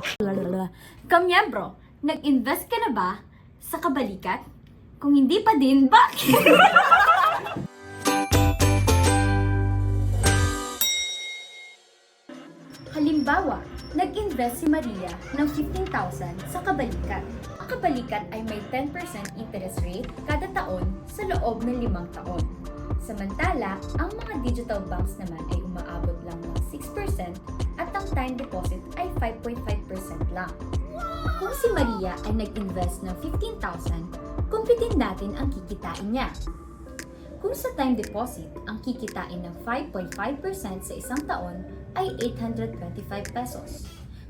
Kamyembro, nag-invest ka na ba sa kabalikat? Kung hindi pa din, bakit? Halimbawa, nag-invest si Maria ng 15,000 sa kabalikat. Ang kabalikat ay may 10% interest rate kada taon sa loob ng limang taon. Samantala, ang mga digital banks naman ay umaabot lang ng 6% at ang time deposit ay 5.5% lang. Kung si Maria ay nag-invest ng 15,000, kumpitin natin ang kikitain niya. Kung sa time deposit, ang kikitain ng 5.5% sa isang taon ay 825 pesos.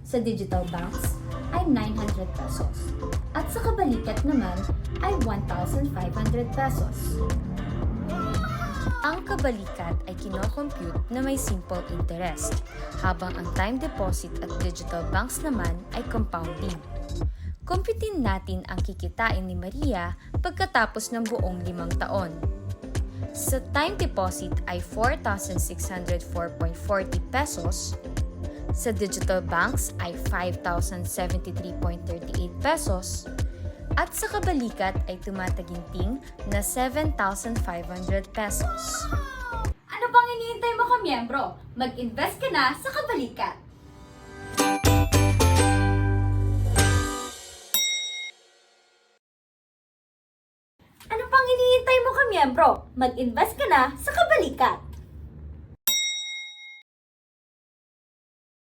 Sa digital banks ay 900 pesos. At sa kabalikat naman ay 1,500 pesos. Ang kabalikat ay kinocompute na may simple interest, habang ang time deposit at digital banks naman ay compounding. Kumpitin natin ang kikitain ni Maria pagkatapos ng buong limang taon. Sa time deposit ay 4,604.40 pesos. Sa digital banks ay 5,073.38 pesos. At sa kabalikat ay tumataginting na 7,500 pesos. Ano bang iniintay mo ka, miyembro? Mag-invest ka na sa kabalikat. Ano pang iniintay mo ka, miyembro? Mag-invest ka na sa kabalikat.